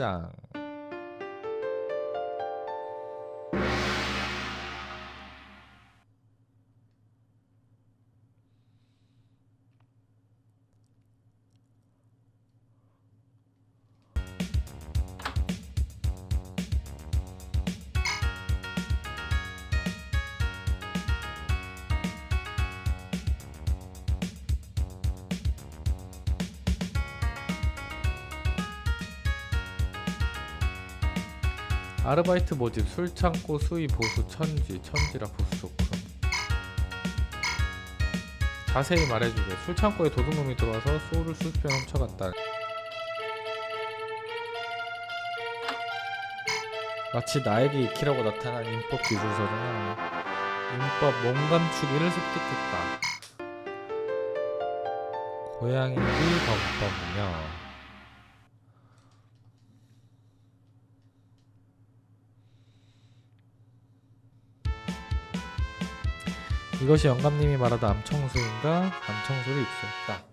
장. 아르바이트 모집 술 창고 수의 보수 천지 천지라 보수 좋군. 자세히 말해주게 술 창고에 도둑놈이 들어와서 소를 배 훔쳐갔다. 마치 나에게 익히라고 나타난 인법 기술서는 인법 몸감추기를 습득했다. 고양이비 범법이며 이것이 영감님이 말하다 암청수인가? 암청수를 입수했다.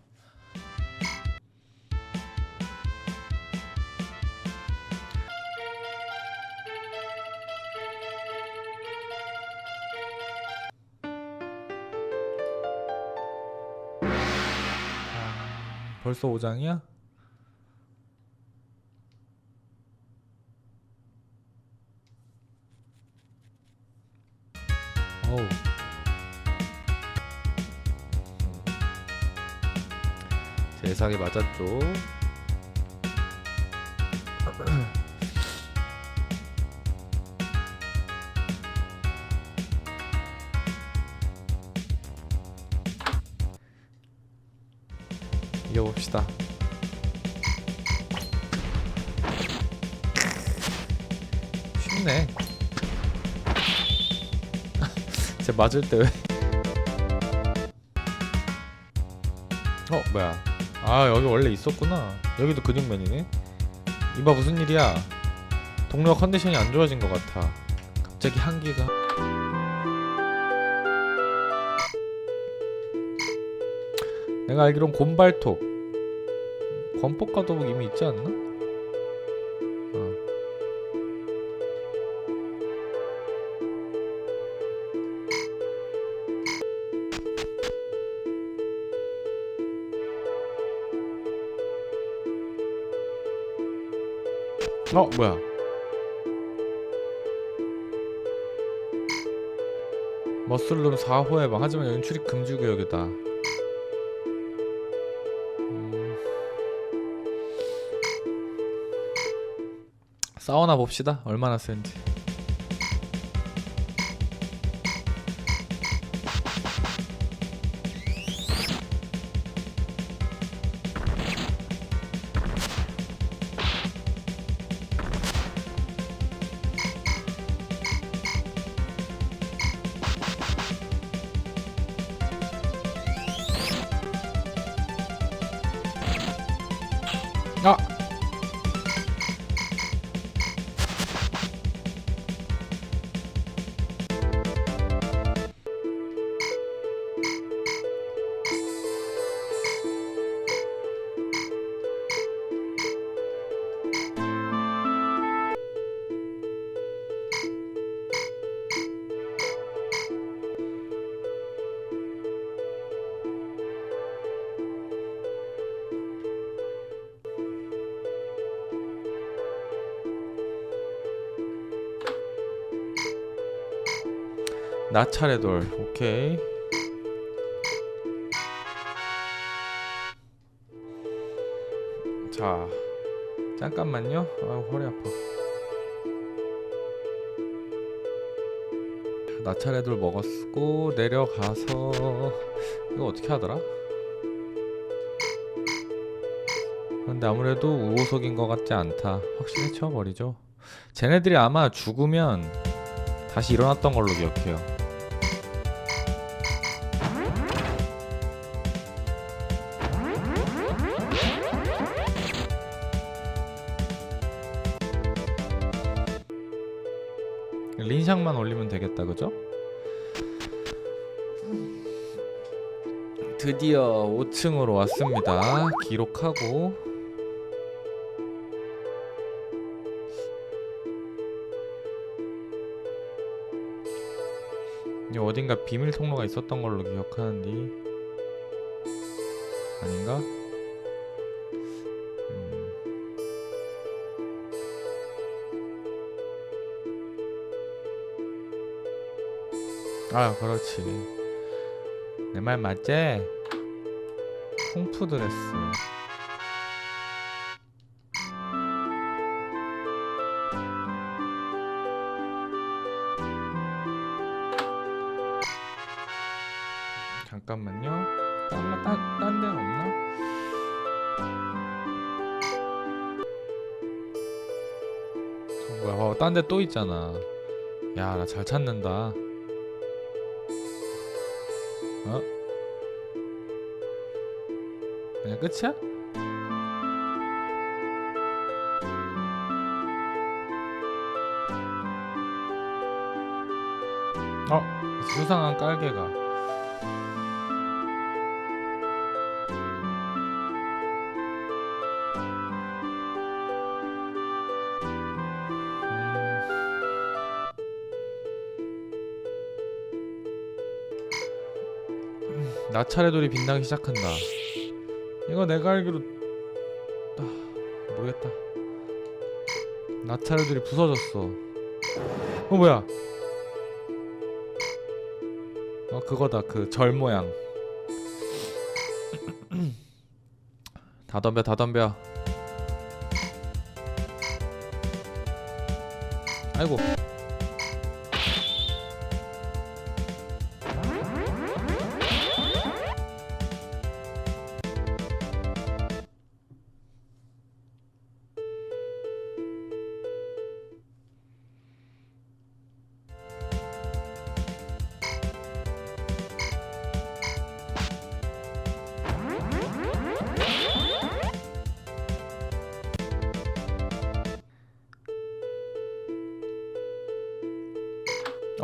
아, 벌써 5장이야? 제 예상이 맞았죠. 이겨봅시다. 쉽네. 제 맞을 때 왜? 어 뭐야? 아 여기 원래 있었구나. 여기도 근육맨이네. 이봐 무슨 일이야? 동료가 컨디션이 안 좋아진 것 같아. 갑자기 한기가. 내가 알기론 곰발톱, 권폭과 도복 이미 있지 않나? 어 뭐야? 머슬룸 4호 해방 하지만 여긴 출입 금지 구역이다. 음. 사우나 봅시다. 얼마나 센지. 나 차례 돌. 오케이. 자 잠깐만요. 아 허리 아파. 나 차례 돌 먹었고 내려가서 이거 어떻게 하더라? 근데 아무래도 우호석인 것 같지 않다. 확실히 치워버리죠. 쟤네들이 아마 죽으면 다시 일어났던 걸로 기억해요 같다 그죠? 드디어 5층으로 왔습니다 기록하고 어딘가 비밀 통로가 있었던 걸로 기억하는데 아닌가? 아 그렇지. 내 말 맞지? 콩푸드레스 잠깐만요. 딴, 딴, 딴 데는 없나? 저 뭐야 어, 딴데 또 있잖아. 야 나 잘 찾는다 끝이야? 어? 수상한 깔개가 음, 나차례 돌이 빛나기 시작한다. 이거 내가 알기로 아, 모르겠다. 나차례 돌이 부서졌어. 어 뭐야? 어 그거다 그 절 모양. 다 덤벼 다 덤벼. 아이고.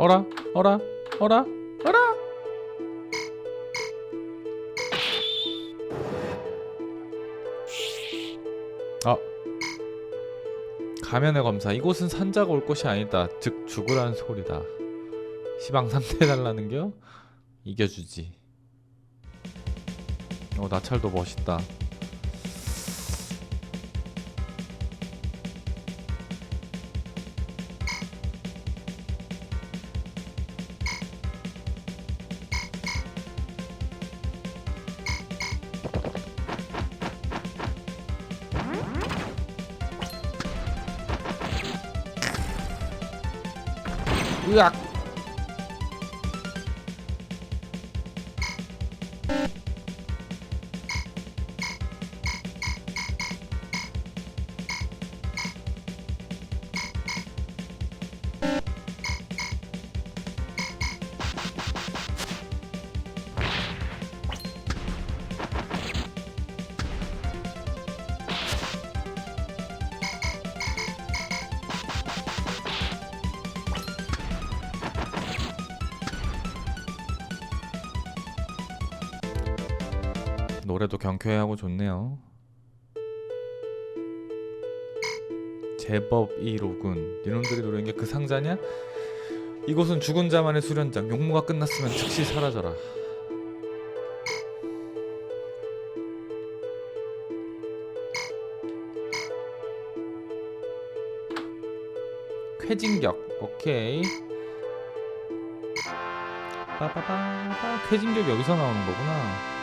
어라 어라 어라 어라. 아 가면의 검사. 이곳은 산자가 올 곳이 아니다. 즉 죽으라는 소리다. 시방 상태해달라는겨? 이겨주지. 어 나찰도 멋있다 으악 노래도 경쾌하고 좋네요. 제법 이로군. 니놈들이 노래는 게그 상자냐? 이곳은 죽은 자만의 수련장. 용무가 끝났으면 즉시 사라져라. 쾌진격. 오케이. 빠바바바. 쾌진격 여기서 나오는 거구나.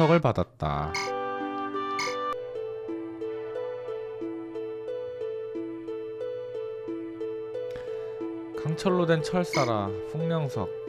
풍령석을 받았다. 강철로 된 철사라 풍령석.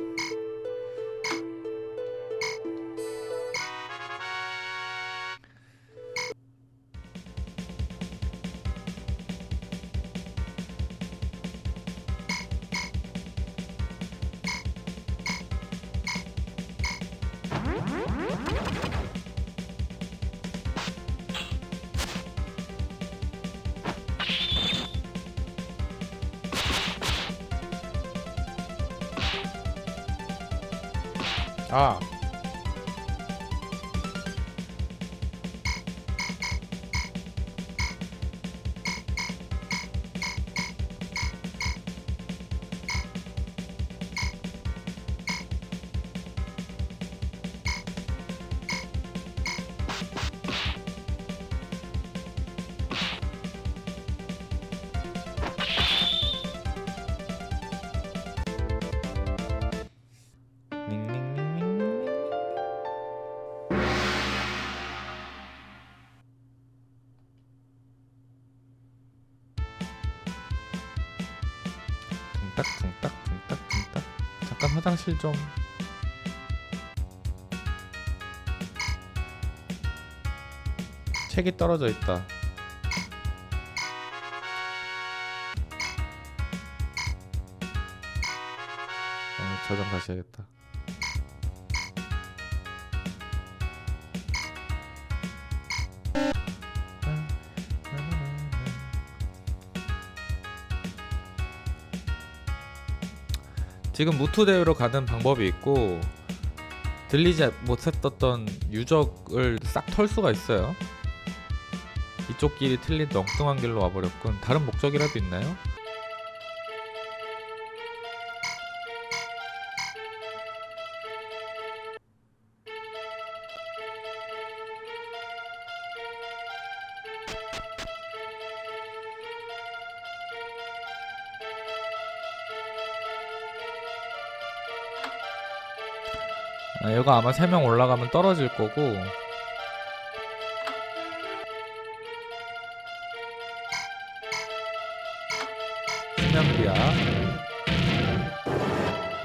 화장실 좀. 책이 떨어져 있다. 어, 저장 다시 해야겠다 지금 무투 대회로 가는 방법이 있고 들리지 못했던 유적을 싹 털 수가 있어요. 이쪽 길이 틀린 엉뚱한 길로 와버렸군. 다른 목적이라도 있나요? 아, 얘가 아마 3명 올라가면 떨어질 거고. 수면비야.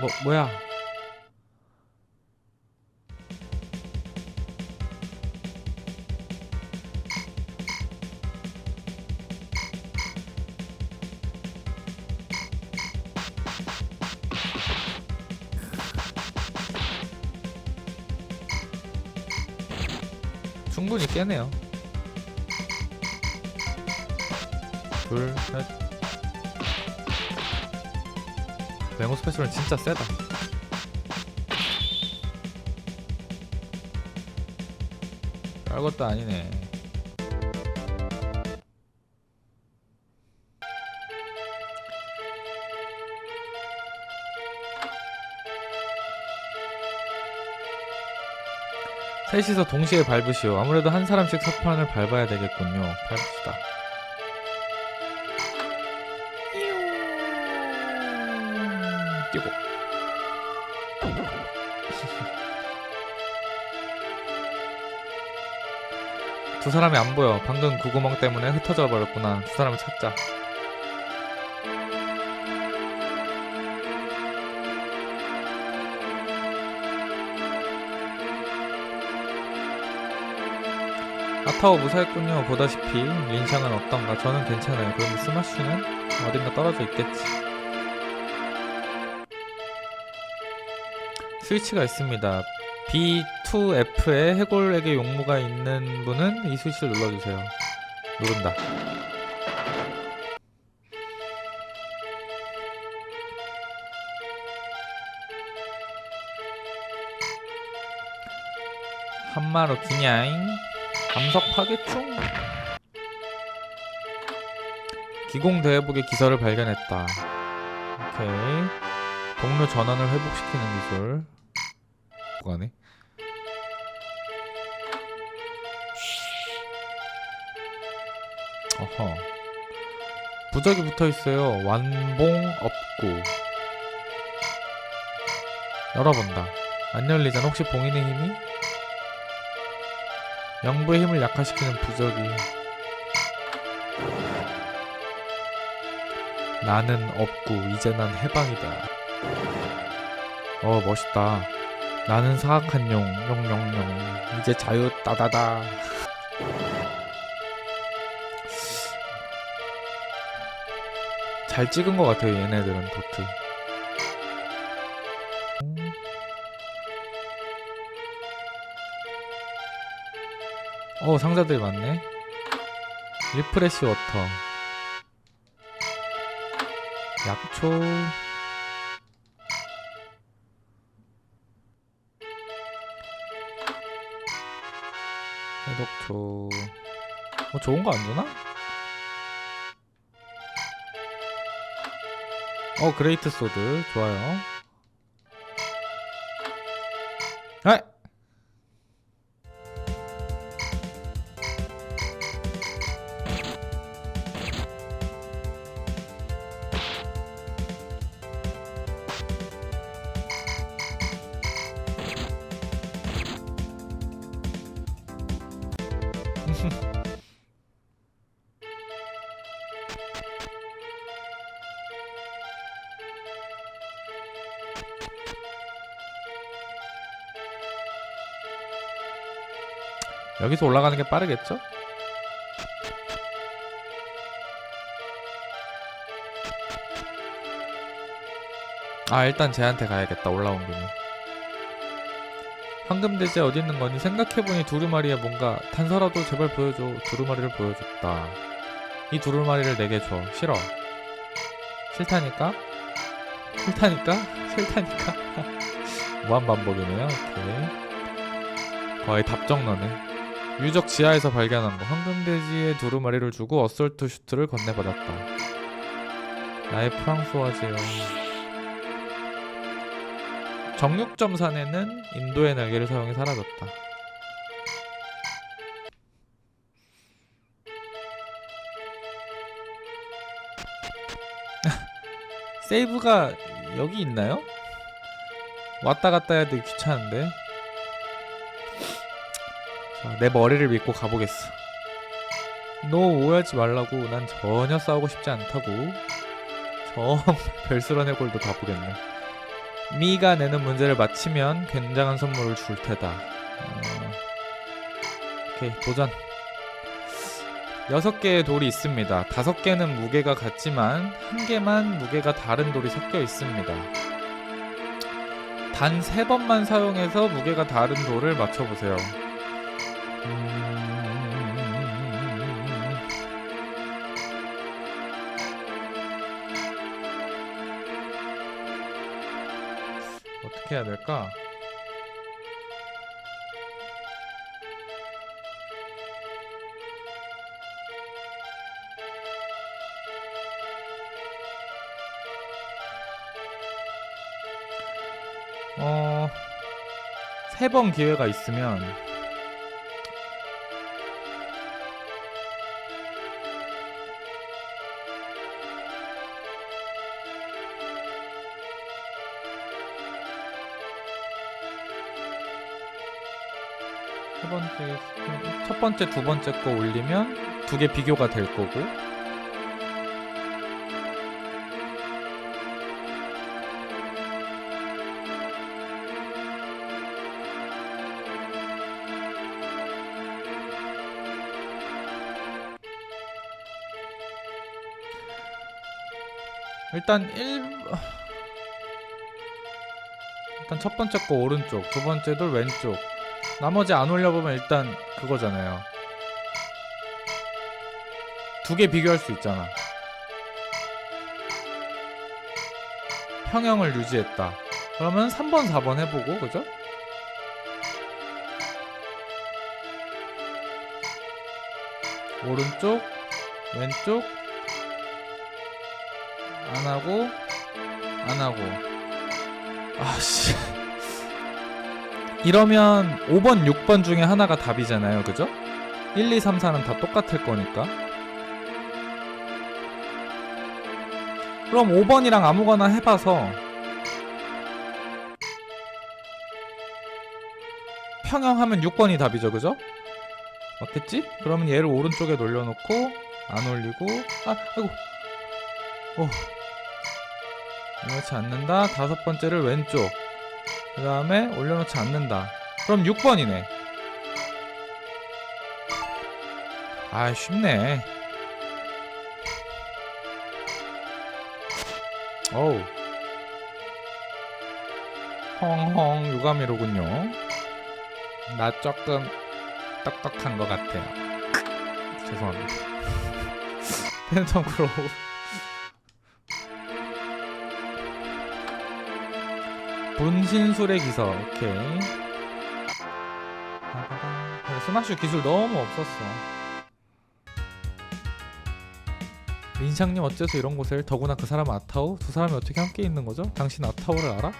뭐 뭐야 충분히 깨네요. 둘 셋. 맹호 스페셜은 진짜 세다. 별것도 아니네 셋이서 동시에 밟으시오. 아무래도 한 사람씩 석판을 밟아야 되겠군요. 밟읍시다. 뛰고. 두 사람이 안 보여. 방금 그 구구멍 때문에 흩어져 버렸구나. 두 사람을 찾자. 타오 무사했군요. 보다시피 린샹은 어떤가? 저는 괜찮아요. 그런데 스마쉬는 어딘가 떨어져 있겠지. 스위치가 있습니다. B2F에 해골에게 용무가 있는 분은 이 스위치를 눌러주세요. 누른다. 한마로 기냐잉 감석 파괴충 기공 대회복의 기설을 발견했다. 오케이. 동료 전원을 회복시키는 기술. 뭐가네? 어허. 부적이 붙어 있어요. 완봉 업구 열어본다. 안 열리잖아. 혹시 봉인의 힘이? 영부의 힘을 약화시키는 부적이 나는 없고 이제 난 해방이다. 어 멋있다. 나는 사악한 용 용용용. 이제 자유 따다다. 잘 찍은 것 같아요 얘네들은 도트 어 상자들 많네. 리프레시 워터. 약초. 해독초. 어 좋은 거 안 주나? 어 그레이트 소드. 좋아요. 아! 여기서 올라가는 게 빠르겠죠? 아 일단 쟤한테 가야겠다. 올라온 김에. 황금돼지 어디 있는 거니? 생각해보니 두루마리에 뭔가 단서라도 제발 보여줘. 두루마리를 보여줬다. 이 두루마리를 내게 줘. 싫어. 싫다니까? 싫다니까? 싫다니까? 무한 반복이네요. 오케이. 거의 답정너네 유적 지하에서 발견한 거. 황금돼지의 두루마리를 주고 어설트 슈트를 건네받았다. 나의 프랑스와제요. 정육점 산에는 인도의 날개를 사용해 사라졌다. 세이브가 여기 있나요? 왔다 갔다 해야 되게 귀찮은데 자, 내 머리를 믿고 가보겠어. 너 오해하지 말라고. 난 전혀 싸우고 싶지 않다고. 정말 별스런 해골도 가보겠네. 미가 내는 문제를 맞히면 굉장한 선물을 줄 테다. 어, 오케이 도전. 여섯 개의 돌이 있습니다. 다섯 개는 무게가 같지만 한 개만 무게가 다른 돌이 섞여 있습니다. 단 세 번만 사용해서 무게가 다른 돌을 맞춰보세요. 어떻게 해야 될까? 어, 세 번 기회가 있으면 첫 번째, 두 번째 거 올리면 두 개 비교가 될 거고. 일단 1 일단 첫 번째 거 오른쪽, 두 번째 돌 왼쪽. 나머지 안 올려보면 일단 그거잖아요. 두 개 비교할 수 있잖아. 평형을 유지했다. 그러면 3번, 4번 해보고, 그죠? 오른쪽, 왼쪽, 안 하고, 안 하고. 아씨. 이러면 5번, 6번 중에 하나가 답이잖아요. 그죠? 1, 2, 3, 4는 다 똑같을 거니까. 그럼 5번이랑 아무거나 해봐서 평형하면 6번이 답이죠. 그죠? 맞겠지? 그러면 얘를 오른쪽에 놀려놓고 안 올리고 아, 아이고 오 올려놓지 않는다. 다섯 번째를 왼쪽 그 다음에 올려놓지 않는다. 그럼 6번이네. 아, 쉽네. 어우. 헝헝 유감이로군요. 나 조금 똑똑한 것 같아요. 죄송합니다. 팬텀 크로우. 분신술의 기사 오케이 빠바밤, 스마슈 기술 너무 없었어. 민샹님 어째서 이런 곳을 더구나 그 사람 아타오 두 사람이 어떻게 함께 있는 거죠? 당신 아타오를 알아?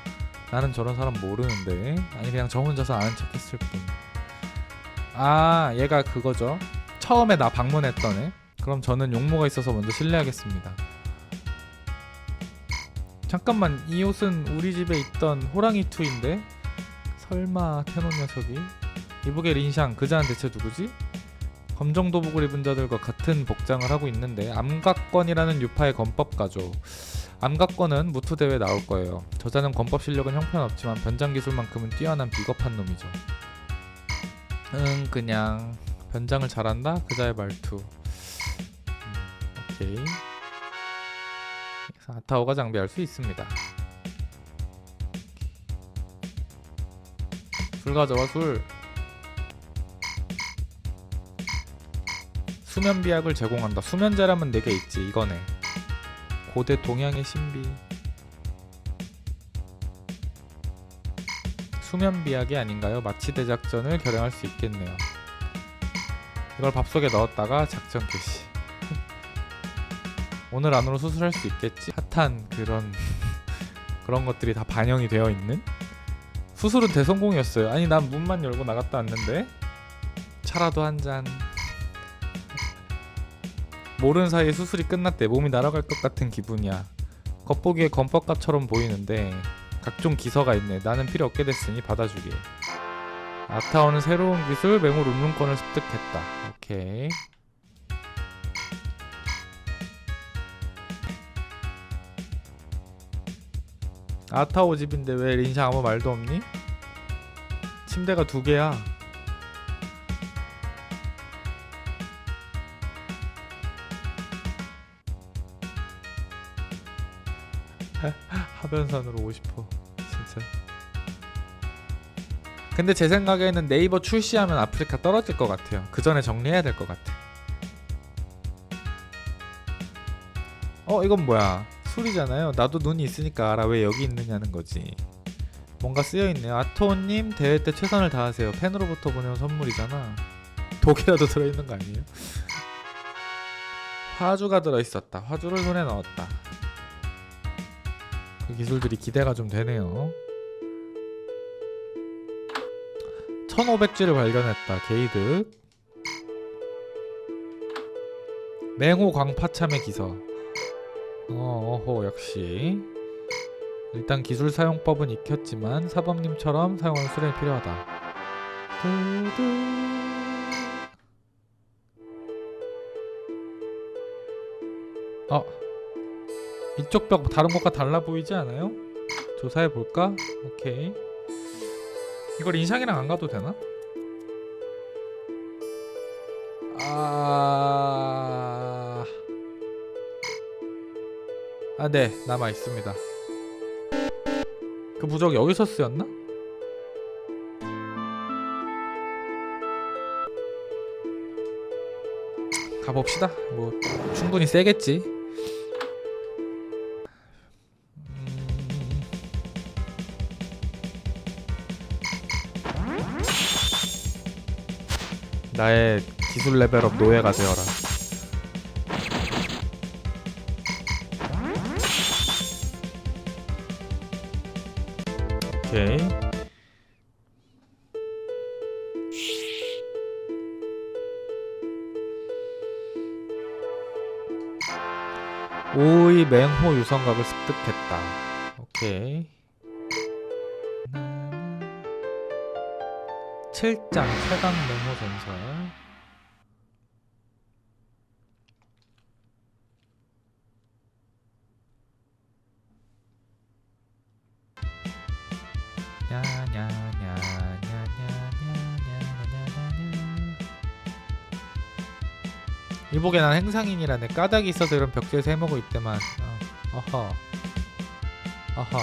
나는 저런 사람 모르는데 아니 그냥 저 혼자서 아는 척했을 뿐. 아 얘가 그거죠. 처음에 나 방문했던 애. 그럼 저는 용모가 있어서 먼저 실례하겠습니다. 잠깐만 이 옷은 우리 집에 있던 호랑이 투인데 설마 테노 녀석이 이북의 린샹 그 자는 대체 누구지? 검정 도복을 입은 자들과 같은 복장을 하고 있는데 암각권이라는 유파의 건법가죠. 암각권은 무투 대회 나올 거예요. 저자는 건법 실력은 형편없지만 변장 기술만큼은 뛰어난 비겁한 놈이죠. 응 그냥 변장을 잘한다 그자의 말투. 음, 오케이. 아타오가 장비할 수 있습니다. 술 가져와 술. 수면 비약을 제공한다. 수면제라면 4개 있지. 이거네. 고대 동양의 신비. 수면 비약이 아닌가요? 마치 대작전을 결행할 수 있겠네요. 이걸 밥 속에 넣었다가 작전 개시. 오늘 안으로 수술할 수 있겠지. 핫한 그런 그런 것들이 다 반영이 되어 있는. 수술은 대성공이었어요. 아니 난 문만 열고 나갔다 왔는데 차라도 한 잔. 모르는 사이에 수술이 끝났대. 몸이 날아갈 것 같은 기분이야. 겉보기에 건법가처럼 보이는데 각종 기서가 있네. 나는 필요 없게 됐으니 받아주게. 아타오는 새로운 기술 맹물 운문권을 습득했다. 오케이. 아타오 집인데 왜 린샤 아무 말도 없니? 침대가 두 개야. 하변산으로 오고 싶어 진짜 근데 제 생각에는 네이버 출시하면 아프리카 떨어질 것 같아요 그 전에 정리해야 될 것 같아 어 이건 뭐야 술이잖아요 나도 눈이 있으니까 알아 왜 여기 있느냐는 거지 뭔가 쓰여 있네요 아토님 대회 때 최선을 다하세요 팬으로부터 보내온 선물이잖아 독이라도 들어있는 거 아니에요? 화주가 들어있었다 화주를 손에 넣었다 그 기술들이 기대가 좀 되네요. 1500G를 발견했다. 게이드. 맹호 광파참의 기서. 어, 어호 역시. 일단 기술 사용법은 익혔지만 사범님처럼 사용하는 수련이 필요하다. 어. 이쪽 벽 다른 것과 달라 보이지 않아요? 조사해 볼까? 오케이. 이걸 인상이랑 안 가도 되나? 아. 아, 네. 남아 있습니다. 그 부적 여기서 쓰였나? 가봅시다. 뭐 충분히 세겠지. 나의 기술 레벨업 노예가 되어라. 5위 맹호 유성각을 습득했다. 오케이. 7장 최강 맹호 전설 이복에 난 행상인이라네 까닭이 있어서 이런 벽지에서 해먹고 있대만 어, 어허 어허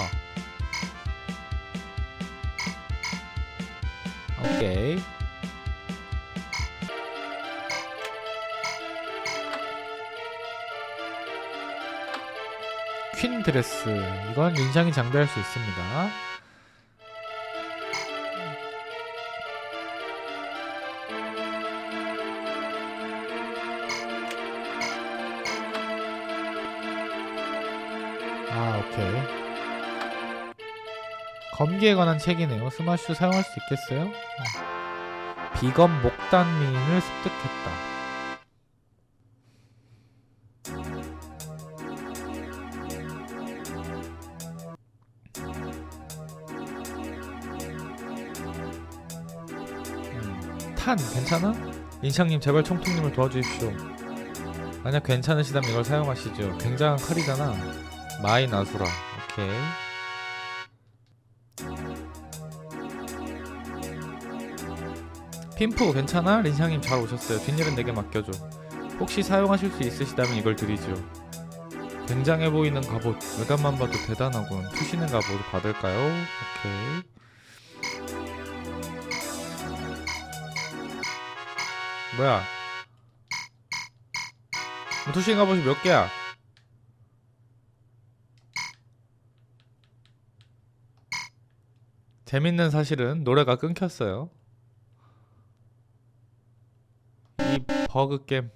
오케이. 퀸 드레스. 이건 인상이 장비할 수 있습니다. 검기에 관한 책이네요. 스마슈 사용할 수 있겠어요? 어. 비검 목단민을 습득했다. 음, 탄 괜찮아? 인상님 제발 총통님을 도와주십시오. 만약 괜찮으시다면 이걸 사용하시죠. 굉장한 칼이잖아. 마이 나수라. 오케이. 핀프 괜찮아? 린샹님 잘 오셨어요. 뒷일은 내게 맡겨줘. 혹시 사용하실 수 있으시다면 이걸 드리죠. 굉장해 보이는 갑옷. 외관만 봐도 대단하군. 투시는 갑옷 받을까요? 오케이. 뭐야? 투시는 갑옷이 몇 개야? 재밌는 사실은 노래가 끊겼어요. 게임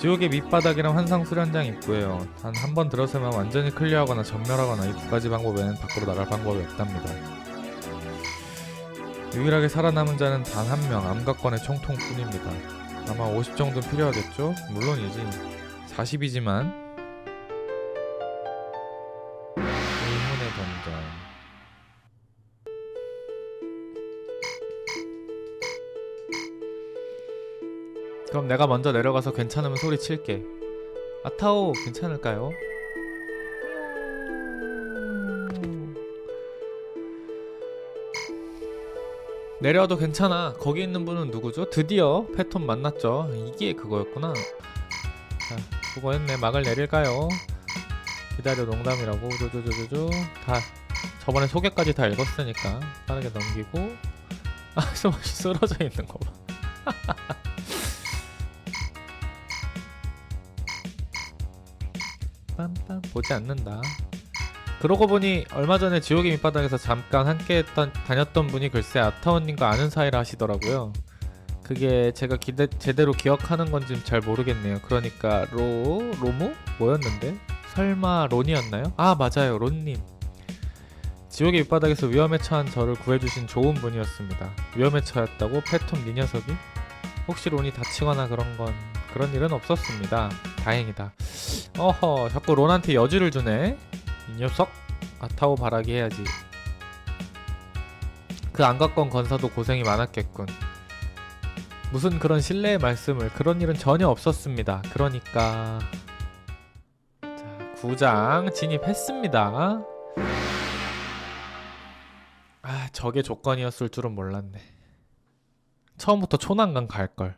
지옥의 밑바닥이랑 환상 수련장 입구예요. 단 한 번 들어서면 완전히 클리어하거나 전멸하거나 이 두 가지 방법 외에는 밖으로 나갈 방법이 없답니다. 유일하게 살아남은 자는 단 한 명 암각권의 총통뿐입니다. 아마 50 정도는 필요하겠죠? 물론이지. 40이지만 의문의 던전. 그럼 내가 먼저 내려가서 괜찮으면 소리 칠게. 아타오 괜찮을까요? 내려도 괜찮아. 거기 있는 분은 누구죠? 드디어 패톤 만났죠. 이게 그거였구나. 자, 수고했네. 막을 내릴까요? 기다려 농담이라고. 조조조조조. 다 저번에 소개까지 다 읽었으니까 빠르게 넘기고. 아, 스마시 쓰러져 있는 거 봐. 빰빰 보지 않는다. 그러고 보니 얼마 전에 지옥의 밑바닥에서 잠깐 함께 했던, 다녔던 분이 글쎄 아타원님과 아는 사이라 하시더라고요. 그게 제가 기대, 제대로 기억하는 건지 잘 모르겠네요. 그러니까 로 로무 뭐였는데? 설마 론이었나요? 아 맞아요 론님. 지옥의 밑바닥에서 위험에 처한 저를 구해주신 좋은 분이었습니다. 위험에 처했다고 패톰 니 녀석이? 혹시 론이 다치거나 그런 건 그런 일은 없었습니다. 다행이다. 어허 자꾸 론한테 여지를 주네. 이 녀석 아타오 바라기 해야지. 그 안가건 건사도 고생이 많았겠군. 무슨 그런 신뢰의 말씀을 그런 일은 전혀 없었습니다. 그러니까 자 구장 진입했습니다. 아 저게 조건이었을 줄은 몰랐네. 처음부터 초난강 갈 걸.